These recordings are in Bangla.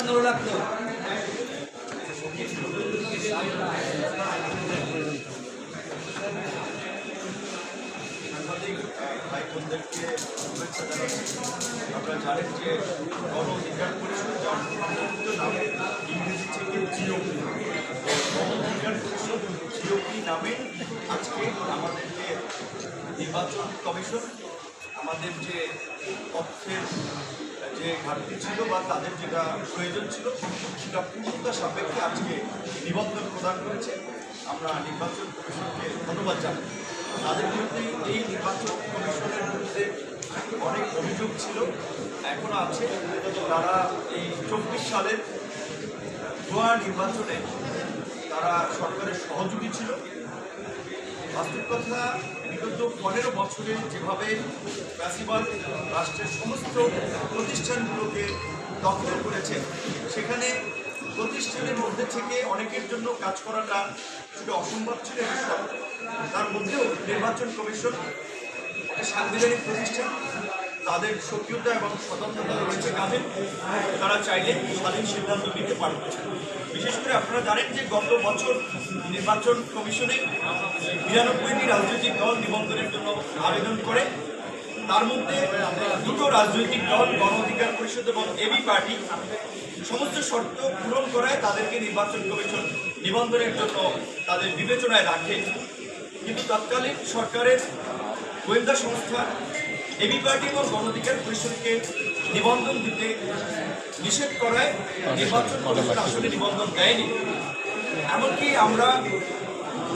আন্দোলন লাগতো ভাই বোনদেরকে আপনারা জানেন যে গণ অধিকার পরিষদ নামে ইংরেজি থেকে জিওপি গণ অধিকার পরিষদ নামে আজকে আমাদের যে নির্বাচন কমিশন, আমাদের যে তথ্যের যে ঘাটতি ছিল বা তাদের যেটা প্রয়োজন ছিল, সেটা পূর্ণতা সাপেক্ষে আজকে নিবন্ধন প্রদান করেছে। আমরা নির্বাচন কমিশনকে ধন্যবাদ জানাই। তাদের বিরুদ্ধে এই নির্বাচন কমিশনের বিরুদ্ধে অনেক অভিযোগ ছিল, এখনও আছে। তারা এই চব্বিশ সালের গোয়া নির্বাচনে তারা সরকারের সহযোগী ছিল। বাস্তব কথা, বিগত পনেরো বছরে যেভাবে প্যাসিবাল রাষ্ট্রের সমস্ত প্রতিষ্ঠানগুলোকে দখল করেছে, সেখানে প্রতিষ্ঠানের মধ্যে থেকে অনেকের জন্য কাজ করাটা শুধু অসম্ভব ছিল তার মধ্যেও নির্বাচন কমিশন, একটা সাংবিধানিক প্রতিষ্ঠান তাদের সক্রিয়তা এবং স্বতন্ত্রতা রয়েছে কাজে তারা চাইলে স্বাধীন সিদ্ধান্ত নিতে পারবে। বিশেষ করে আপনারা জানেন যে গত বছর নির্বাচন কমিশনে বিরানব্বইটি রাজনৈতিক দল নিবন্ধনের জন্য আবেদন করে। তার মধ্যে দুটো রাজনৈতিক দল, গণ অধিকার পরিষদ এবং এবি পার্টি, সমস্ত শর্ত পূরণ করায় তাদেরকে নির্বাচন কমিশন নিবন্ধনের জন্য তাদের বিবেচনায় রাখে। কিন্তু তৎকালীন সরকারের গোয়েন্দা সংস্থা এবি পার্টি এবং গণ পরিষদকে নিবন্ধন দিতে নিষেধ করায় নির্বাচন কমিশন আসলে নিবন্ধন দেয়নি। এমনকি আমরা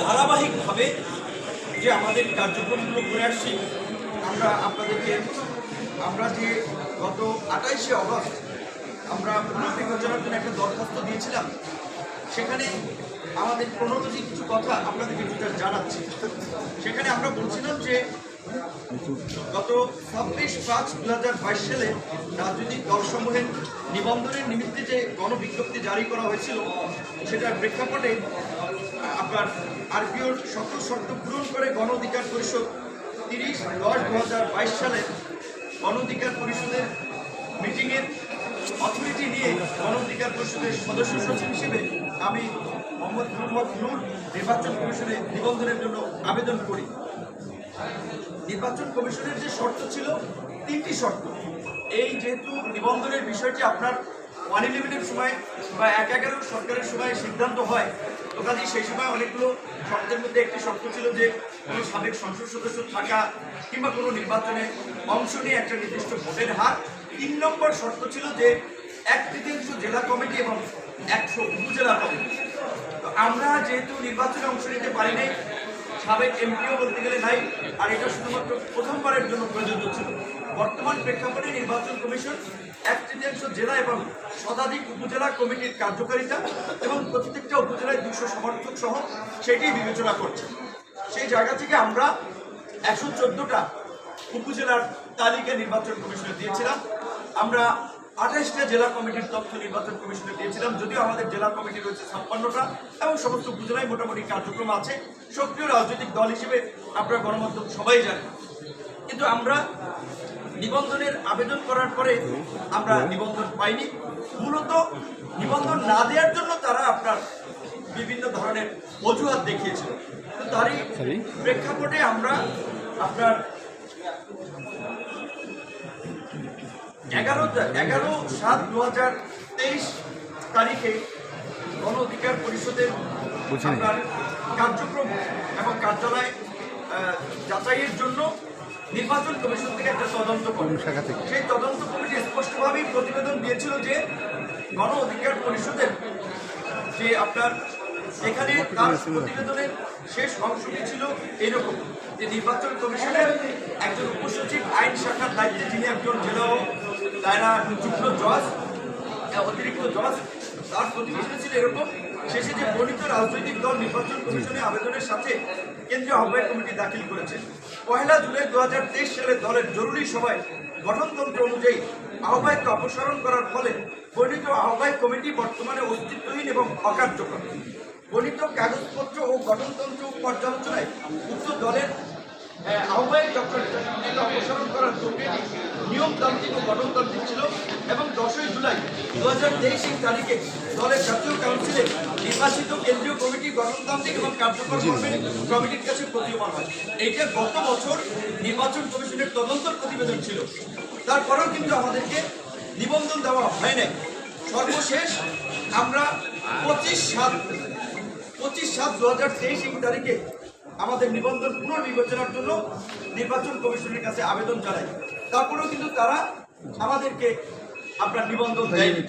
ধারাবাহিকভাবে যে আমাদের কার্যক্রমগুলো করে আসছি আমরা আপনাদেরকে আমরা যে গত আঠাইশে অগস্ট আমরা পুনর্বিবেচনার জন্য একটা দরখাস্ত দিয়েছিলাম সেখানে আমাদের ক্রোনোলজি কিছু কথা আপনাদেরকে জানাচ্ছি। সেখানে আমরা বলছিলাম যে গত ছাব্বিশ পাঁচ দু হাজার বাইশ সালে রাজনৈতিক দলসমূহের নিবন্ধনের নিমিত্তে যে গণবিজ্ঞপ্তি জারি করা হয়েছিল, সেটার প্রেক্ষাপটে আপনার আরপিওর সকল শর্ত পূরণ করে গণ অধিকার পরিষদ তিরিশ দশ দু হাজার বাইশ সালে গণ অধিকার পরিষদের মিটিংয়ের অথরিটি নিয়ে গণ অধিকার পরিষদের সদস্য সচিব হিসেবে আমি মোহাম্মদ মোহাম্মদ নূর নির্বাচন কমিশনে নিবন্ধনের জন্য আবেদন করি। নির্বাচন কমিশনের যে শর্ত ছিল, তিনটি শর্ত। এই যেহেতু নিবন্ধনের বিষয়টি আপনার ওয়ান সময় বা এক এগারো সরকারের সময় সিদ্ধান্ত হয়, তো কাজেই সেই সময় অনেকগুলো শর্তের মধ্যে একটি শর্ত ছিল যে কোনো সাবেক সংসদ সদস্য থাকা কিংবা কোনো নির্বাচনে অংশ নিয়ে একটা নির্দিষ্ট ভোটের হার। তিন নম্বর শর্ত ছিল যে এক তৃতীয়াংশ জেলা কমিটি এবং একশো উপজেলা কমিটি। তো আমরা যেহেতু নির্বাচনে অংশ নিতে পারি নাই সাবেক এমপিও বলতে গেলে নাই আর এটা শুধুমাত্র প্রথমবারের জন্য প্রযোজ্য ছিল। বর্তমান প্রেক্ষাপটে নির্বাচন কমিশন এক তৃতীয়াংশ জেলা এবং শতাধিক উপজেলা কমিটির কার্যকারিতা এবং প্রত্যেকটা উপজেলায় দুশো সমর্থক সহ সেটি বিবেচনা করছে। সেই জায়গা থেকে আমরা একশো চোদ্দোটা উপজেলার তালিকা নির্বাচন কমিশনে দিয়েছিলাম। আমরা আঠাশটা জেলা কমিটির তথ্য নির্বাচন কমিশনে দিয়েছিলাম। যদিও আমাদের জেলা কমিটি রয়েছে ছাপ্পান্নটা এবং সমস্ত উপজেলায় মোটামুটি কার্যক্রম আছে। সক্রিয় রাজনৈতিক দল হিসেবে আপনারা গণমাধ্যম সবাই জানেন কিন্তু আমরা নিবন্ধনের আবেদন করার পরে আমরা নিবন্ধন পাইনি। মূলত নিবন্ধন না দেওয়ার জন্য তারা আপনার বিভিন্ন ধরনের অজুহাত দেখিয়েছিল। তো তারই প্রেক্ষাপটে আমরা আপনার এগারো এগারো সাত দু হাজার তেইশ তারিখে গণ অধিকার পরিষদের আপনার কার্যক্রম এবং কার্যালয় যাচাইয়ের জন্য নির্বাচন কমিশন থেকে একটা তদন্ত কমিটি। সেই তদন্ত কমিটি স্পষ্টভাবেই প্রতিবেদন দিয়েছিল যে গণ অধিকার পরিষদের যে আপনার এখানে তার প্রতিবেদনের শেষ অংশটি ছিল এরকম যে নির্বাচন কমিশনের একজন উপসচিব আইন শাখার দায়িত্বে যিনি একজন জেলা দায়রা যুগ্ম জজ অতিরিক্ত জজ তার প্রতিবেদন ছিল এরকম। শেষে যে বর্ণিত রাজনৈতিক দল নির্বাচন কমিশনে আবেদনের সাথে কেন্দ্রীয় আহ্বায়ক কমিটি দাখিল করেছে। জুলাই দু সালে দলের জরুরি সভায় গঠনতন্ত্র অনুযায়ী আহ্বায়ককে অপসারণ করার ফলে বর্ণিত আহ্বায়ক কমিটি বর্তমানে অস্তিত্বহীন এবং অকার্যকর। বর্ণিত কাগজপত্র ও গঠনতন্ত্র পর্যালোচনায় উক্ত দলের আহ্বায়ক ডক্টর অপসারণ করার প্রক্রিয়াটি নিয়মতান্ত্রিক ও গঠনতান্ত্রিক ছিল এবং দশই জুলাই দু হাজার তেইশ তারিখে দলের জাতীয় কাউন্সিলে নির্বাচিত কেন্দ্রীয় কমিটি গণতান্ত্রিক এবং কার্যকর কমিটির কাছে প্রতীয়মান হয়। এইটা গত বছর নির্বাচন কমিশনের তদন্ত প্রতিবেদন ছিল। তারপরেও কিন্তু আমাদেরকে নিবন্ধন দেওয়া হয় নাই। সর্বশেষ আমরা পঁচিশ সাত পঁচিশ সাত দু হাজার তেইশ তারিখে আমাদের নিবন্ধন পুনর্বিবেচনার জন্য নির্বাচন কমিশনের কাছে আবেদন জানাই। তারপরেও কিন্তু তারা আমাদেরকে আপনার নিবন্ধন দেয়নি।